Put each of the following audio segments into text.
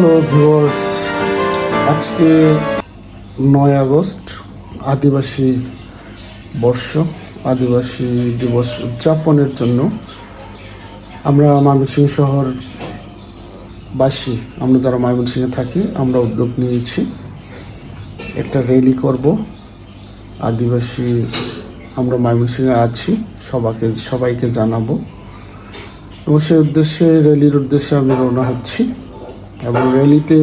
Hello viewers, আজকে নয় August, আদিবাসী বর্ষ, আদিবাসী দিবস উদযাপনের জন্য আমরা ময়মনসিংহ শহর বাসী আমরা যারা ময়মনসিংহে থাকি, আমরা উদ্যোগ নিয়েছি। একটা র্যালি করব। আদিবাসী, আমরা ময়মনসিংহে আছি সবাইকে সবাইকে জানাব। এবং সেই উদ্দেশ্যে, র্যালির উদ্দেশ্যে আমি রওনা হচ্ছি। এবং র্যালিতে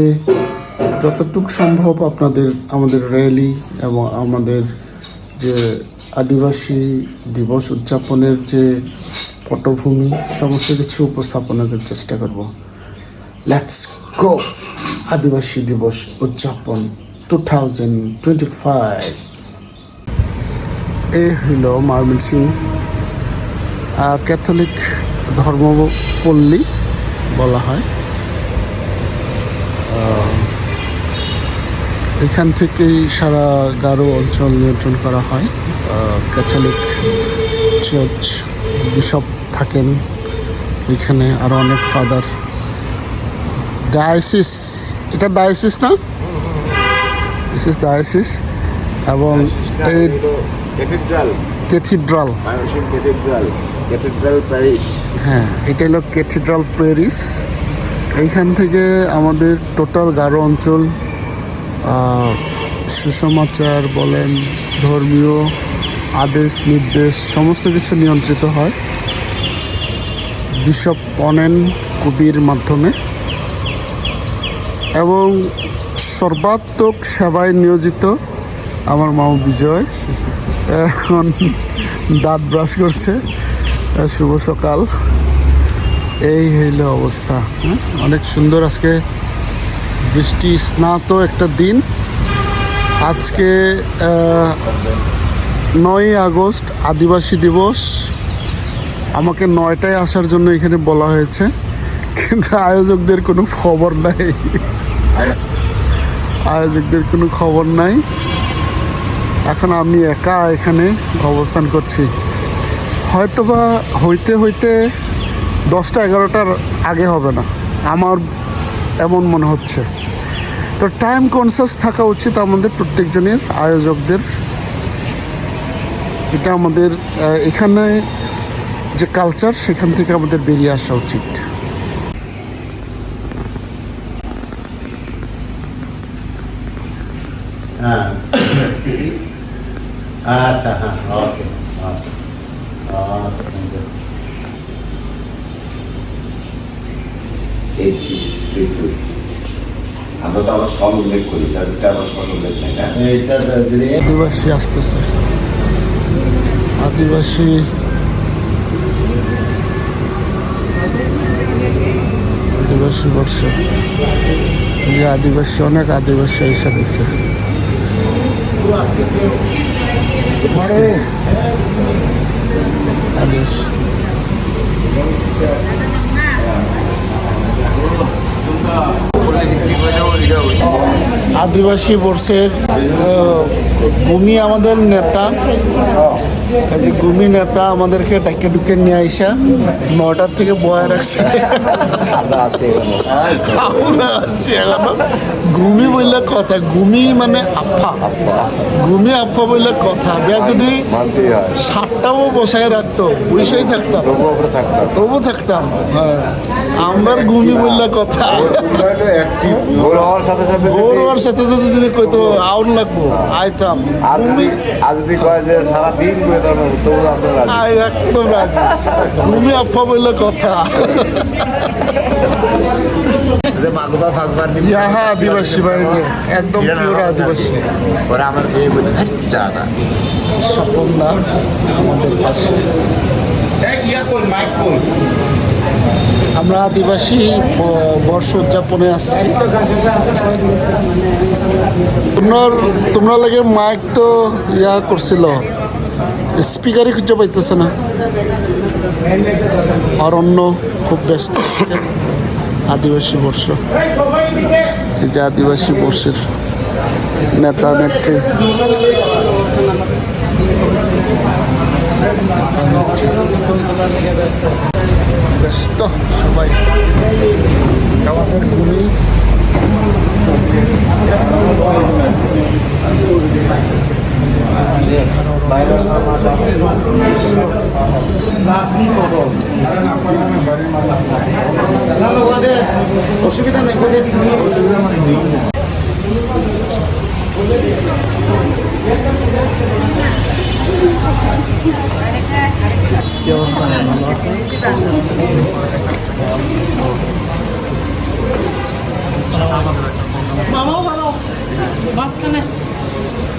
যতটুকু সম্ভব আপনাদের, আমাদের র্যালি এবং আমাদের যে আদিবাসী দিবস উদযাপনের যে পটভূমি, সমস্ত কিছু উপস্থাপনের চেষ্টা করব। লেটস গো আদিবাসী দিবস উদযাপন টু থাউজেন্ড টোয়েন্টি ফাইভ এ হইল ময়মনসিং ক্যাথলিক ধর্মপল্লী বলা হয়। এখান থেকেই সারা গারো অঞ্চল নিয়ন্ত্রণ করা হয়। ক্যাথলিক চার্চ বিশপ থাকেন। এখানে আরও অনেক ফাদার ডায়াসিস এটা ডায়াসিস না? দিস ইস ডায়াসিস এবং এই ক্যাথিড্রাল হ্যাঁ এটা হলো ক্যাথিড্রাল প্যারিস এইখান থেকে আমাদের টোটাল গারো অঞ্চল সুসমাচার বলেন, ধর্মীয় আদেশ, নির্দেশ, সমস্ত কিছু নিয়ন্ত্রিত হয় বিশপ অনেন কবির মাধ্যমে। এবং সর্বাত্মক সেবায় নিয়োজিত আমার মামু বিজয়। এখন দাঁত ব্রাশ করছে। শুভ সকাল। এই হইল অবস্থা হ্যাঁ? অনেক সুন্দর আজকে বৃষ্টি স্নাত একটা দিন। আজকে নয় আগস্ট, আদিবাসী দিবস। আমাকে নয়টায় আসার জন্য এখানে বলা হয়েছে, কিন্তু আয়োজকদের কোনো খবর নাই। আয়োজকদের কোনো খবর নাই। এখন আমি একা এখানে অবস্থান করছি। হয়তোবা হইতে হইতে দশটা এগারোটার আগে হবে না। আমার এমন মনে হচ্ছে। তো টাইম কনসাস থাকা উচিত আমাদের প্রত্যেকজনের, আয়োজকদের। এটা আমাদের এখানে যে কালচার সেখান থেকে আমাদের বেরিয়ে আসা উচিত। আচ্ছা হ্যাঁ ওকে ওকে আমরা তো আবার সব উল্লেখ করি তাদেরকে আবার সব উল্লেখ নাই আদিবাসী আসতেছে। আদিবাসী আদিবাসী বর্ষ। যে আদিবাসী অনেক আদিবাসী এসে দিছে আদিবাসী। আদিবাসী বর্ষের ভূমি আমাদের নেতা। ভূমি যে গুমি নেতা আমাদেরকে ডাকে ডুকে নিয়ে আইসা নটার থেকে বয়ে রাখছে। আমরা আছি এখানে। গুমি বললে কথা গুমি মানে আফা। গুমি আফা বললে কথা। বেয়া যদি সাতটাও বসায় রাখতো বসেই থাকতাম। তবু থাকতাম। আমরা গুমি বললে কথা। ভোর হওয়ার সাথে সাথে যদি- ভোর হওয়ার সাথে সাথে যদি কইতো আউন লাগবো আইতাম। আর যদি আর যদি কয় যে তবু আমরা একদম রাজি। গুমি আফা বললে কথা। যে মাগুবা ইহা আদিবাসী বাড়িতে। একদম পিওর আদিবাসী। পরে আমার বিয়ে বলে যা না স্বপন দা আমাদের পাশে। আমরা আদিবাসী বর্ষ উদযাপনে আসছি। তোমার তোমরা লাগে মাইক তো ইয়া করছিল। স্পিকারই খুঁজে পাইতেছে না। অরণ্য খুব ব্যস্ত আদিবাসী বর্ষ। এই যে আদিবাসী বর্ষের নেতা নেত্রী। ব্যস্ত সবাই আমাদের ভূমি অসুবিধা নেই বোঝাচ্ছি মামাও ভালো মাঝখানে আমি দাঁড়াবো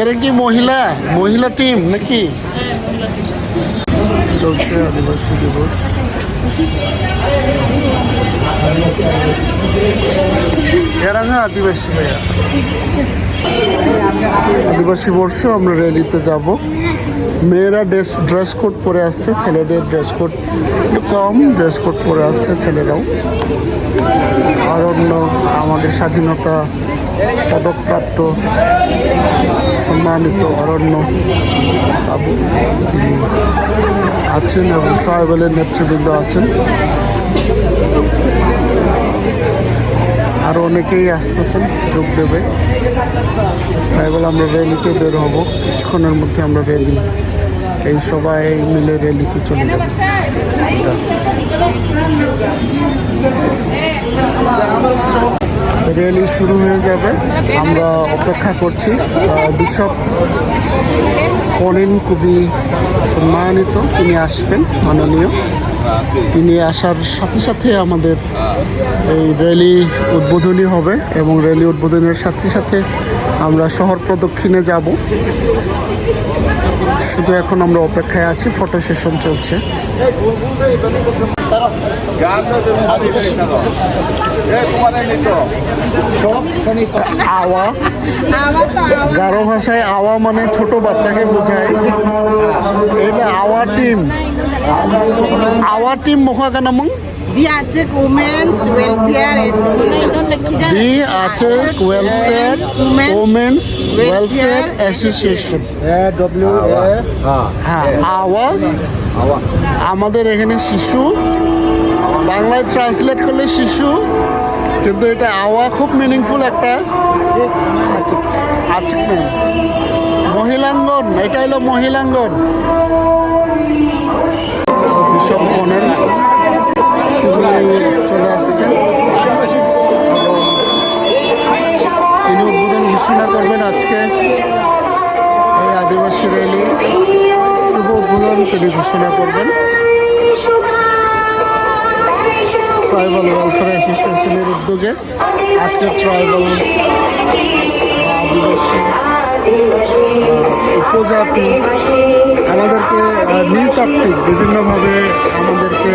এরা কি মহিলা? মহিলা টিম নাকি? চলছে আদিবাসী দিবস। এরা আদিবাসী ভাইয়া। আদিবাসী বর্ষ, আমরা র্যালিতে যাব। মেয়েরা ড্রেস ড্রেস কোড পরে আসছে, ছেলেদের ড্রেস কোড একটু কম ড্রেস কোড পরে আসছে ছেলেরাও। আর অন্য আমাদের স্বাধীনতা পদকপ্রাপ্ত সম্মানিত অরণ্য বাবু তিনি আছেন এবং ট্রাইবেলের নেতৃবৃন্দ আছেন। আরও অনেকেই আসতেছেন, যোগ দেবে। ট্রাইবেল আমরা র্যালিতে বের হব। কিছুক্ষণের মধ্যে আমরা র্যালি এই সবাই মিলে র্যালিতে চলে যাব। র্যালি শুরু হয়ে যাবে। আমরা অপেক্ষা করছি। বিশপ করেন খুবই সম্মানিত। তিনি আসবেন, মাননীয়। তিনি আসার সাথে সাথে আমাদের এই র্যালি উদ্বোধনী হবে এবং র্যালি উদ্বোধনের সাথে সাথে আমরা শহর প্রদক্ষিণে যাব। শুধু এখন আমরা অপেক্ষায় আছি ফটো সেশন চলছে। আওয়া। গারো ভাষায় আওয়া মানে ছোট বাচ্চাকে বোঝায়। এটা আওয়া টিম আওয়া টিম মুখা কানামং দি আছে welfare women's welfare association W হ্যাঁ আওয়া। আমাদের এখানে শিশু। বাংলায় ট্রান্সলেট করলে শিশু কিন্তু এটা আওয়া খুব মিনিংফুল একটা আছে। আছে মহিলাঙ্গন এটা হলো মহিলাঙ্গন। কনের তিনি চলে আসছেন তিনি উদ্বোধন ঘোষণা করবেন আজকে এই আদিবাসী র্যালি শুভ উদ্বোধন তিনি ঘোষণা করবেন ট্রাইবাল ওয়েলফেয়ার অ্যাসোসিয়েশনের উদ্যোগে আজকে ট্রাইবাল আদিবাসী উপজাতি, আমাদেরকে নৃতাত্ত্বিক, বিভিন্নভাবে আমাদেরকে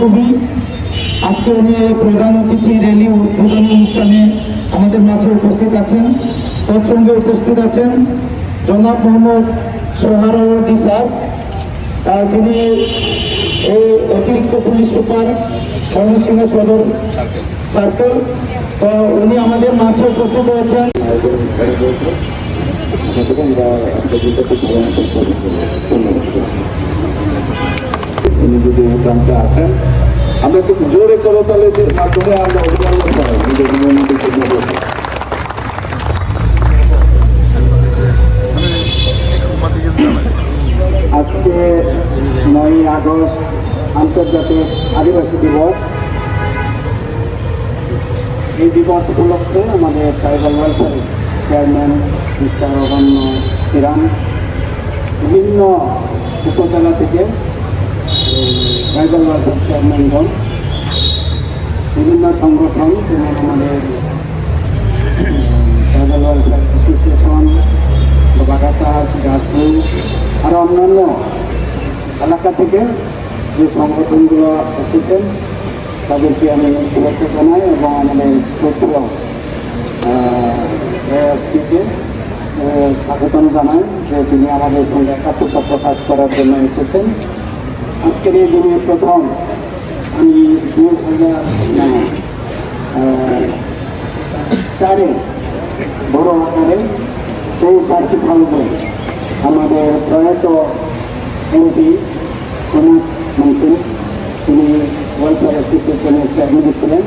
কবি আজকে উনি প্রধান অতিথি র্যালি উদ্বোধনী অনুষ্ঠানে আমাদের মাঝে উপস্থিত আছেন। তার সঙ্গে উপস্থিত আছেন জনাব মোহাম্মদ সোহারওয়ার্ডি স্যার যিনি এই অতিরিক্ত পুলিশ সুপার ময়মনসিংহ সদর সার্কেল। তো উনি আমাদের মাঝে উপস্থিত হয়েছেন উনি যদি এই প্রান্তে আসেন, আমরা একটু জোরে করতালের মাধ্যমে আমরা অভিনন্দন করাই আজকে নয় আগস্ট আন্তর্জাতিক আদিবাসী দিবস। এই দিবস উপলক্ষে আমাদের tribal welfare chairman mister Aranya Kiran বিভিন্ন উপজেলা থেকে ওয়ার্কের চেয়ারম্যানগণ বিভিন্ন সংগঠন, যেমন আমাদের ওয়েলফেয়ার অ্যাসোসিয়েশন বাগাতা গাছু আরও অন্যান্য এলাকা থেকে যে সংগঠনগুলো এসেছেন, তাদেরকে আমি শুভেচ্ছা জানাই এবং আমাদের শ্রদ্ধেয় এএফপিকে স্বাগতম জানাই যে তিনি আমাদের সঙ্গে একাত্মতা প্রকাশ করার জন্য এসেছেন। আজকের এই দিনের প্রথম আমি দু হাজার চারে বড় আকারে সেই সার্কিট হাউসে আমাদের প্রয়াত এমপি প্রণব মন্ত্রী, তিনি ওয়েলফেয়ার অ্যাসোসিয়েশনের চেয়ারম্যান ছিলেন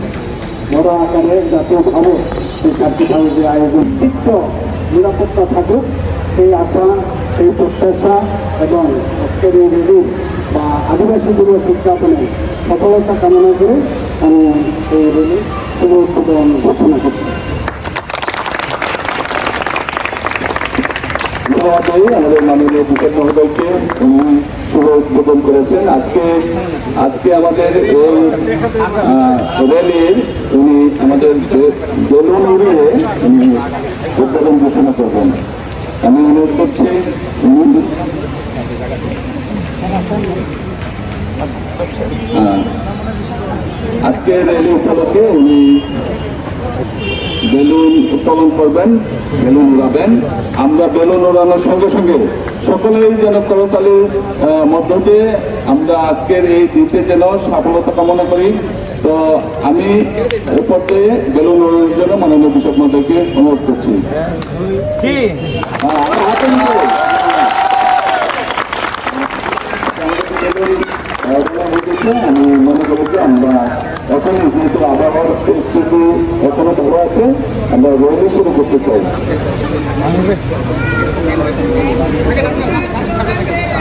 বড় আকারে জাতীয়ভাবে সেই সার্কিট হাউসে আয়োজন চিত্ত নিরাপত্তা থাকুক, সেই আশা, সেই প্রত্যাশা এবং আজকের এই বা আদিবাসী দিবস উদযাপনে সফলতা কামনা করে আমি এই শুভ উদ্বোধন ঘোষণা করছি। আমাদের মাননীয় ভূপেন মহোদয়কে শুভ উদ্বোধন করেছেন। আজকে আজকে আমাদের এই র্যালির উনি আমাদের বেলুন উড়িয়ে উনি উদ্বোধন ঘোষণা করবেন। আমি অনুরোধ করছি আহ, আজকে র্যালি উপলক্ষে উনি বেলুন উত্তোলন করবেন বেলুন উড়াবেন। আমরা বেলুন উড়ানোর সঙ্গে সঙ্গে সকলেই যেন করতালির মধ্য দিয়ে আমরা আজকের এই দিতে যেন সফলতা কামনা করি। তো আমি উপর দিয়ে বেলুন উড়ানোর জন্য মাননীয় বিশপ মহোদয়কে অনুরোধ করছি। হ্যাঁ। আমি মনে করি যে আমরা এখন যেহেতু আবহাওয়ার পরিস্থিতি এখনও ভালো আছে আমরা রোদে শুরু করতে চাই।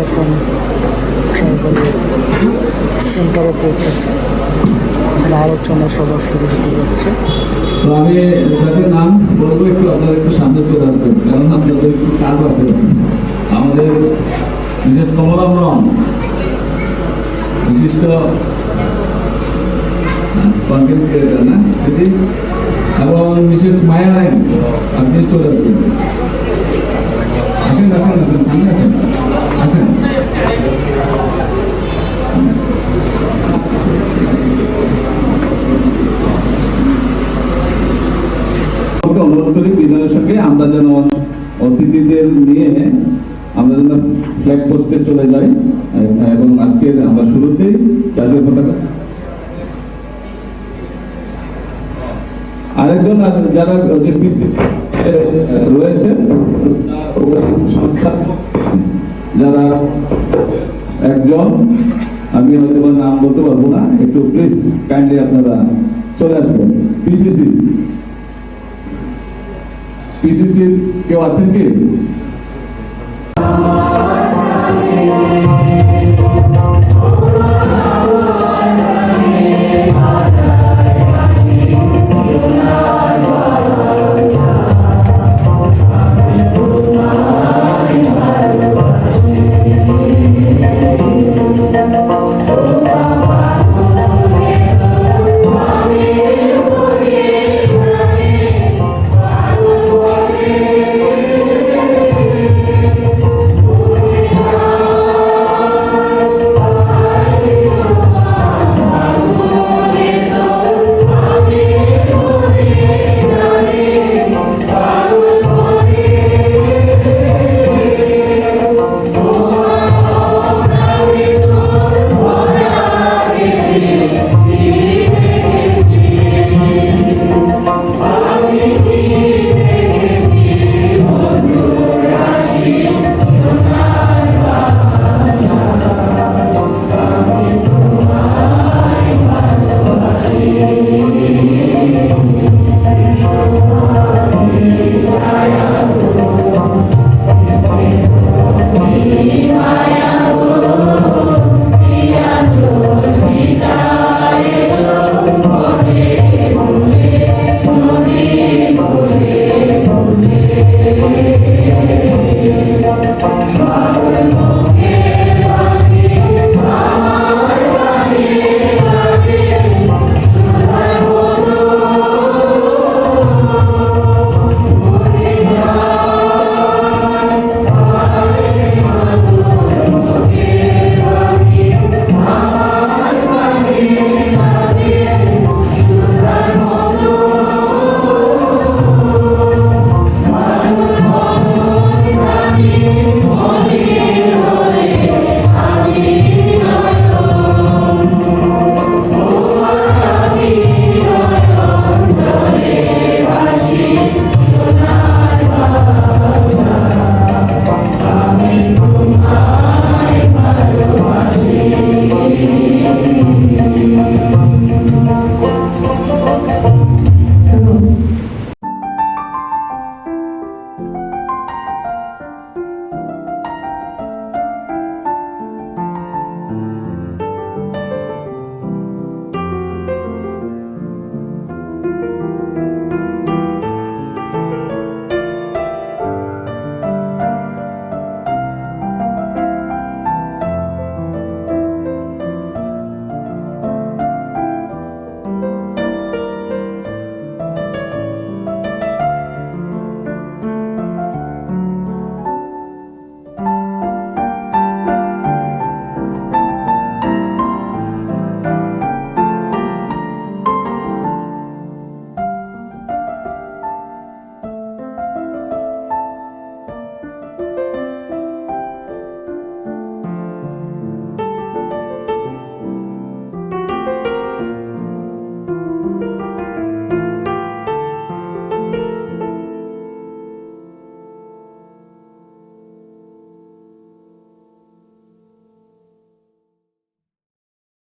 এখন ট্রাইবালের সেন্টারে পৌঁছেছে এখানে আলোচনা সভা শুরু হতে যাচ্ছে আমি যাদের নাম বলব, একটু আপনারা একটু সামনে চলে আসবেন কারণ আপনাদের একটু কাজ আছে। আমাদের বিশেষ কমলাম রং বিশিষ্ট এবং বিশেষ মায়া রায় আপনি চলে আসবেন আসেন আসেন আসেন, সামনে আসেন। আসেন। আমাকে অনুরোধ করি বিনয়ের সঙ্গে, আমরা যেন অতিথিদের নিয়ে আমরা যেন ফ্ল্যাগ পোস্টে চলে যাই। এবং আজকের আমরা শুরুতেই জাতীয় পতাকা আরেকজন যারা যে পিসি রয়েছে যারা একজন, আমি হয়তো নাম বলতে পারব না, একটু প্লিজ কাইন্ডলি আপনারা চলে আসবেন। পিসিসি পিসিসির কেউ আছেন কি?